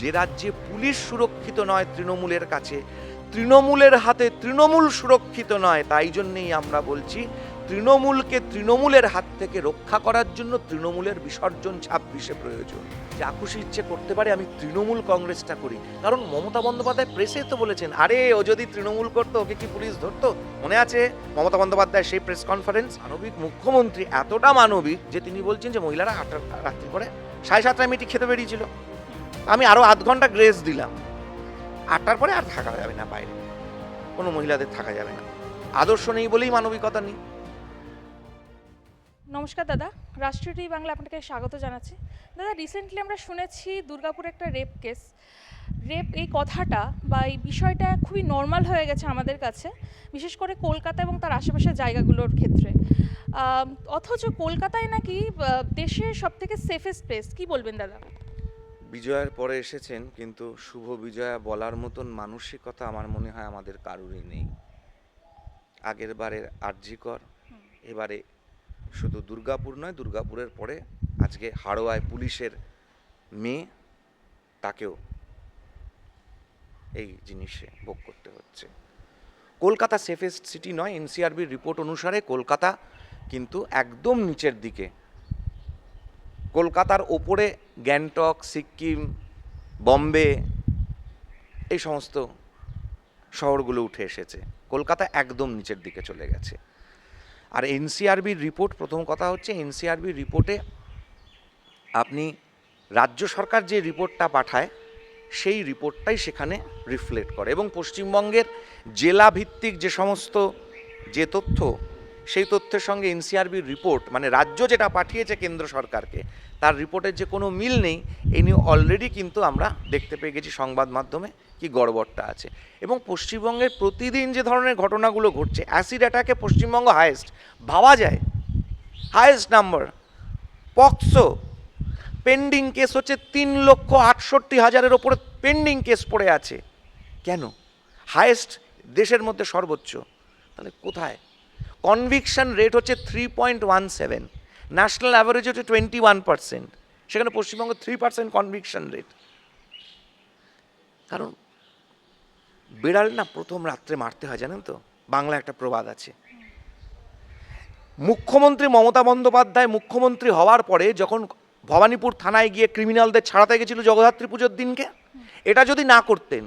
যে রাজ্যে পুলিশ সুরক্ষিত নয় তৃণমূলের কাছে, তৃণমূলের হাতে তৃণমূল সুরক্ষিত নয়, তাই জন্যেই আমরা বলছি তৃণমূলকে তৃণমূলের হাত থেকে রক্ষা করার জন্য তৃণমূলের বিসর্জন ছাব্বিশে প্রয়োজন। যা খুশি ইচ্ছে করতে পারে, আমি তৃণমূল কংগ্রেসটা করি। কারণ মমতা বন্দ্যোপাধ্যায় প্রেসে তো বলেছেন, আরে, ও যদি তৃণমূল করতো, ওকে কি পুলিশ ধরতো? মনে আছে? মমতা বন্দ্যোপাধ্যায় সেই প্রেস কনফারেন্স, মানবিক মুখ্যমন্ত্রী এতটা মানবিক যে তিনি বলছেন যে মহিলারা আটটা রাত্রি করে সাড়ে সাতটায় মিটি খেতে বেরিয়েছিল। আমি আরও আধ ঘণ্টা গ্রেস দিলাম। আটটার পরে আর থাকা যাবে না বাইরে। কোনো মহিলাদের থাকা যাবে না। আদর্শ নেই বলেই মানবিকতা নেই। নমস্কার দাদা। রাষ্ট্রীয় টিভি বাংলা আপনাকে স্বাগত জানাচ্ছি। দাদা রিসেন্টলি আমরা শুনেছি দুর্গাপুরে একটা রেপ কেস রেপ এই কথাটা বা এই বিষয়টা খুবই নর্মাল হয়ে গেছে আমাদের কাছে, বিশেষ করে কলকাতা এবং তার আশেপাশের জায়গাগুলোর ক্ষেত্রে। অথচ কলকাতায় নাকি দেশের সব থেকে সেফেস্ট প্লেস কি বলবেন দাদা? বিজয়ের পরে এসেছেন, কিন্তু শুভ বিজয়া বলার মতন মানসিকতা আমার মনে হয় আমাদের কারোরই নেই। আগের বারের আরজিকর এবারে শুধু দুর্গাপুর নয়, দুর্গাপুরের পরে আজকে হাড়োয়ায় পুলিশের মেয়ে তাকেও এই জিনিসে ভোগ করতে হচ্ছে। কলকাতা সেফেস্ট সিটি নয়, এনসিআরবির রিপোর্ট অনুসারে কলকাতা কিন্তু একদম নিচের দিকে কলকাতার ওপরে গ্যাংটক, সিকিম, বম্বে এই সমস্ত শহরগুলো উঠে এসেছে। কলকাতা একদম নিচের দিকে চলে গেছে। আর এনসিআরবির রিপোর্ট, প্রথম কথা হচ্ছে এনসিআরবির রিপোর্টে আপনি রাজ্য সরকার যে রিপোর্টটা পাঠায়, সেই রিপোর্টটাই সেখানে রিফ্লেক্ট করে। এবং পশ্চিমবঙ্গের জেলা ভিত্তিক যে সমস্ত যে তথ্য সেই তথ্যের সঙ্গে এনসিআরবির রিপোর্ট মানে রাজ্য যেটা পাঠিয়েছে কেন্দ্র সরকারকে, তার রিপোর্টের যে কোনো মিল নেই এই নিয়ে অলরেডি কিন্তু আমরা দেখতে পেয়ে গেছি সংবাদ মাধ্যমে কি গড়বড়টা আছে। এবং পশ্চিমবঙ্গের প্রতিদিন যে ধরনের ঘটনাগুলো ঘটছে অ্যাসিড অ্যাটাকে পশ্চিমবঙ্গ হায়েস্ট ভাবা যায়। Highest number POCSO pending case হচ্ছে তিন লক্ষ আটষট্টি হাজারের ওপরে পেন্ডিং কেস পড়ে আছে। কেন? হায়েস্ট দেশের মধ্যে সর্বোচ্চ। তাহলে কোথায়? কনভিকশন রেট হচ্ছে three point one seven national average হচ্ছে টোয়েন্টি ওয়ান পার্সেন্ট সেখানে Paschimbanga three percent conviction rate কারণ বিড়াল না প্রথম রাত্রে মারতে হয়, জানেন তো? বাংলা একটা প্রবাদ আছে। মুখ্যমন্ত্রী মমতা বন্দ্যোপাধ্যায় মুখ্যমন্ত্রী হওয়ার পরে যখন ভবানীপুর থানায় গিয়ে ক্রিমিনালদের ছাড়াতে গেছিল জগদ্ধাত্রী পুজোর দিনকে, এটা যদি না করতেন,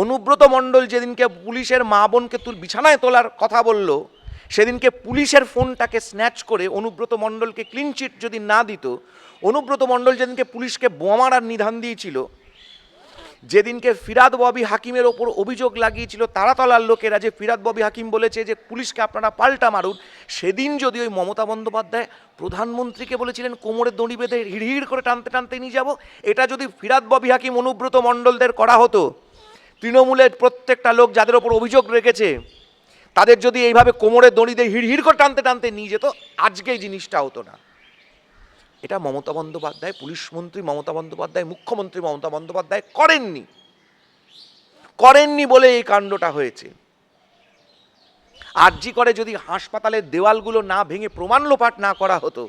অনুব্রত মণ্ডল যেদিনকে পুলিশের মা বোনকে তুল বিছানায় তোলার কথা বলল সেদিনকে পুলিশের ফোনটাকে স্ন্যাচ করে অনুব্রত মণ্ডলকে ক্লিন চিট যদি না দিত, অনুব্রত মণ্ডল যেদিনকে পুলিশকে বোমা মারার নিধান দিয়েছিল, যেদিনকে ফিরাদ ববি হাকিমের ওপর অভিযোগ লাগিয়েছিল, তারাতলার লোকেরা যে ফিরাদ ববি হাকিম বলেছে যে পুলিশকে আপনারা পাল্টা মারুন, সেদিন যদি ওই মমতা বন্দ্যোপাধ্যায় প্রধানমন্ত্রীকে বলেছিলেন, কোমরে দড়ি বেঁধে হিড়হিড় করে টানতে টানতে নিয়ে যাব, এটা যদি ফিরাদ ববি হাকিম অনুব্রত মণ্ডলদের করা হতো, তৃণমূলের প্রত্যেকটা লোক যাদের ওপর অভিযোগ রেখেছে তাদের যদি এইভাবে কোমরে দড়ি দিয়ে হিড় করে টানতে টানতে নিয়ে যেত, আজকে এই জিনিসটা হতো না। এটা মমতা বন্দ্যোপাধ্যায়, পুলিশ মন্ত্রী মমতা বন্দ্যোপাধ্যায়, মুখ্যমন্ত্রী মমতা বন্দ্যোপাধ্যায় করেননি। করেননি বলে এই কাণ্ডটা হয়েছে। আরজি করে যদি হাসপাতালের দেওয়ালগুলো না ভেঙে প্রমাণ লোপাট না করা হতো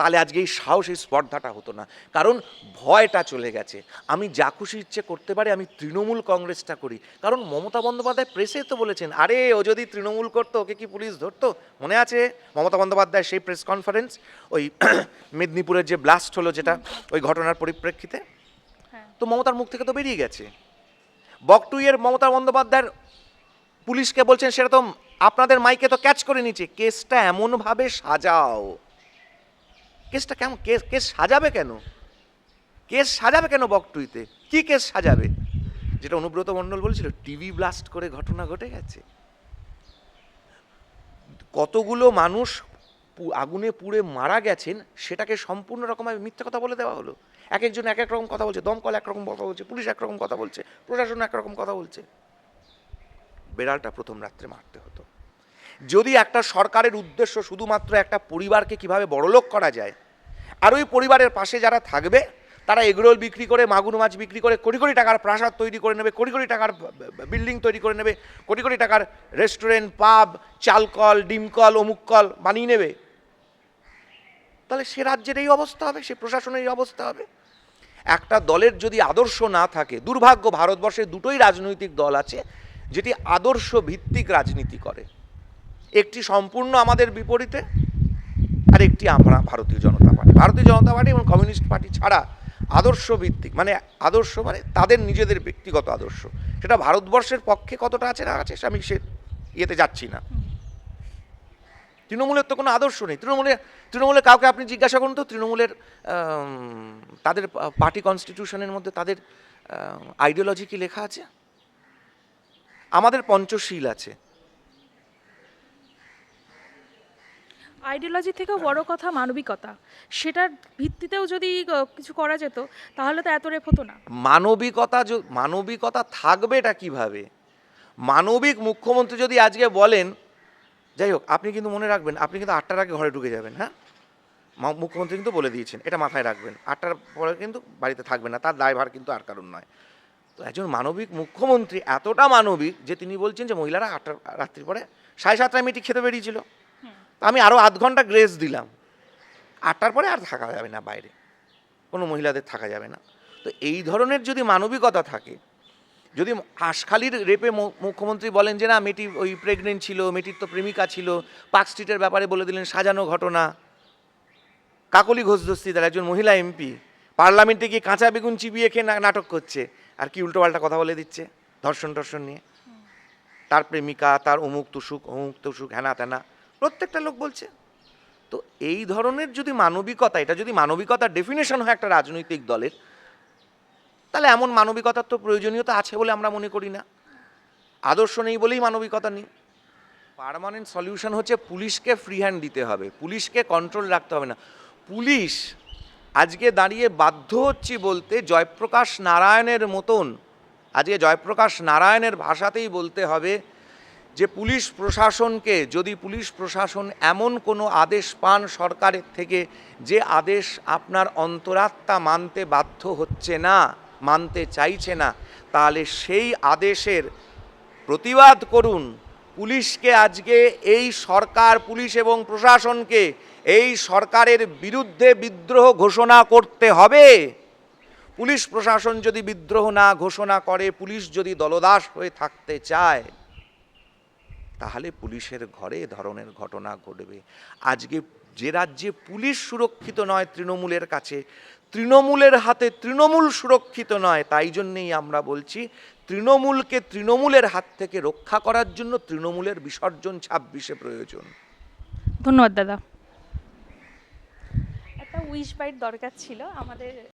তাহলে আজকে এই সাহস এই স্পর্ধাটা হতো না। কারণ ভয়টা চলে গেছে। আমি যা খুশি ইচ্ছে করতে পারি আমি তৃণমূল কংগ্রেসটা করি। কারণ মমতা বন্দ্যোপাধ্যায় প্রেসে তো বলেছেন আরে ও যদি তৃণমূল করতো ওকে কি পুলিশ ধরতো? মনে আছে? মমতা বন্দ্যোপাধ্যায় সেই প্রেস কনফারেন্স ওই মেদিনীপুরের যে ব্লাস্ট হলো যেটা ওই ঘটনার পরিপ্রেক্ষিতে? হ্যাঁ। তো মমতার মুখ থেকে তো বেরিয়ে গেছে। বকটুইয়ের মমতা বন্দ্যোপাধ্যায়ের পুলিশকে বলছেন সেটা তো আপনাদের মাইকে তো ক্যাচ করে নিচ্ছে। কেসটা এমনভাবে সাজাও। কেসটা কেমন? কেস কেস সাজাবে কেন? কেস সাজাবে কেন বকটুইতে? কি কেস সাজাবে? যেটা অনুব্রত মণ্ডল বলছিল, টিভি ব্লাস্ট করে ঘটনা ঘটে গেছে। কতগুলো মানুষ আগুনে পুড়ে মারা গেছেন, সেটাকে সম্পূর্ণ রকমভাবে মিথ্যা কথা বলে দেওয়া হলো। এক একজন এক এক রকম কথা বলছে, দমকল একরকম কথা বলছে, পুলিশ একরকম কথা বলছে, প্রশাসন একরকম কথা বলছে। বেড়ালটা প্রথম রাত্রে মারতে হতো। যদি একটা সরকারের উদ্দেশ্য শুধুমাত্র একটা পরিবারকে কীভাবে বড়লোক করা যায়, আর ওই পরিবারের পাশে যারা থাকবে, তারা এগরোল বিক্রি করে, মাগুর মাছ বিক্রি করে, কোটি কোটি টাকার প্রাসাদ তৈরি করে নেবে, কোটি কোটি টাকার বিল্ডিং তৈরি করে নেবে, কোটি কোটি টাকার রেস্টুরেন্ট, পাব, চালকল, ডিমকল, অমুককল বানিয়ে নেবে, তাহলে সে রাজ্যের এই অবস্থা হবে, সে প্রশাসনের এই অবস্থা হবে। একটা দলের যদি আদর্শ না থাকে, দুর্ভাগ্য ভারতবর্ষে দুটোই রাজনৈতিক দল আছে, যেটি আদর্শ ভিত্তিক রাজনীতি করে। একটি সম্পূর্ণ আমাদের বিপরীতে আর একটি আমরা ভারতীয় জনতা পার্টি। ভারতীয় জনতা পার্টি এবং কমিউনিস্ট পার্টি ছাড়া আদর্শ ভিত্তিক মানে আদর্শ মানে তাদের নিজেদের ব্যক্তিগত আদর্শ। সেটা ভারতবর্ষের পক্ষে কতটা আছে না আছে আমি সে ইয়েতে যাচ্ছি না। তৃণমূলের তো কোনো আদর্শ নেই। তৃণমূলের তৃণমূলের কাউকে আপনি জিজ্ঞাসা করুন তো, তৃণমূলের তাদের পার্টি কনস্টিটিউশনের মধ্যে তাদের আইডিওলজি কি লেখা আছে? আমাদের পঞ্চশীল আছে। আইডিওলজি থেকেও বড় কথা মানবিকতা। সেটার ভিত্তিতেও যদি কিছু করা যেত, তাহলে তো এত রেপ হতো না। মানবিকতা মানবিকতা থাকবেটা কীভাবে? মানবিক মুখ্যমন্ত্রী যদি আজকে বলেন, যাই হোক, আপনি কিন্তু মনে রাখবেন, আপনি কিন্তু আটটার আগে ঘরে ঢুকে যাবেন হ্যাঁ? মুখ্যমন্ত্রী কিন্তু বলে দিয়েছেন, এটা মাথায় রাখবেন। আটটার পরে কিন্তু বাড়িতে থাকবেন না, তার দায়ভার কিন্তু আর কারণ নয়। তো একজন মানবিক মুখ্যমন্ত্রী এতটা মানবিক যে তিনি বলছেন যে মহিলারা আটটা রাত্রির পরে সাড়ে সাতটায় মিটি খেতে বেরিয়েছিল। আমি আরও আধ ঘণ্টা গ্রেস দিলাম। আটটার পরে আর থাকা যাবে না বাইরে। কোনো মহিলাদের থাকা যাবে না। তো এই ধরনের যদি মানবিকতা থাকে যদি হাঁসখালির রেপে মুখ্যমন্ত্রী বলেন যে না মেয়েটি ওই প্রেগনেন্ট ছিল মেয়েটির তো প্রেমিকা ছিল পার্ক স্ট্রিটের ব্যাপারে বলে দিলেন সাজানো ঘটনা। কাকলি ঘোষ দস্তিদার একজন মহিলা এমপি পার্লামেন্টে গিয়ে কাঁচা বেগুন চিবিয়ে খেয়ে নাটক করছে। আর কি উল্টোপাল্টা কথা বলে দিচ্ছে ধর্ষণ টর্ষণ নিয়ে তার প্রেমিকা তার অমুক তুসুক অমুক তুসুক হ্যানা ত্যানা প্রত্যেকটা লোক বলছে। তো এই ধরনের যদি মানবিকতা, এটা যদি মানবিকতার ডেফিনেশন হয় একটা রাজনৈতিক দলের, তাহলে এমন মানবিকতার তো প্রয়োজনীয়তা আছে বলে আমরা মনে করি না। আদর্শ নেই বলেই মানবিকতা নেই। পার্মানেন্ট সলিউশন হচ্ছে পুলিশকে ফ্রি হ্যান্ড দিতে হবে, পুলিশকে কন্ট্রোল রাখতে হবে না। পুলিশ আজকে দাঁড়িয়ে বাধ্য হচ্ছি বলতে জয়প্রকাশ নারায়ণের মতন, আজকে জয়প্রকাশ নারায়ণের ভাষাতেই বলতে হবে যে পুলিশ প্রশাসনকে, যদি পুলিশ প্রশাসন এমন কোনো আদেশ পান সরকারের থেকে যে আদেশ আপনার অন্তরাত্মা মানতে বাধ্য হচ্ছে না, মানতে চাইছে না, তাহলে সেই আদেশের প্রতিবাদ করুন। পুলিশকে আজকে এই সরকার, পুলিশ এবং প্রশাসনকে এই সরকারের বিরুদ্ধে বিদ্রোহ ঘোষণা করতে হবে। পুলিশ প্রশাসন যদি বিদ্রোহ না ঘোষণা করে, পুলিশ যদি দলদাস হয়ে থাকতে চায় তাহলে পুলিশের ঘরে এ ধরনের ঘটনা ঘটবে। আজকে যে রাজ্যে পুলিশ সুরক্ষিত নয় তৃণমূলের কাছে তৃণমূলের হাতে তৃণমূল সুরক্ষিত নয় তাই জন্যেই আমরা বলছি তৃণমূলকে তৃণমূলের হাত থেকে রক্ষা করার জন্য তৃণমূলের বিসর্জন ছাব্বিশে প্রয়োজন। ধন্যবাদ দাদা। একটা উইশ বাইট দরকার ছিল আমাদের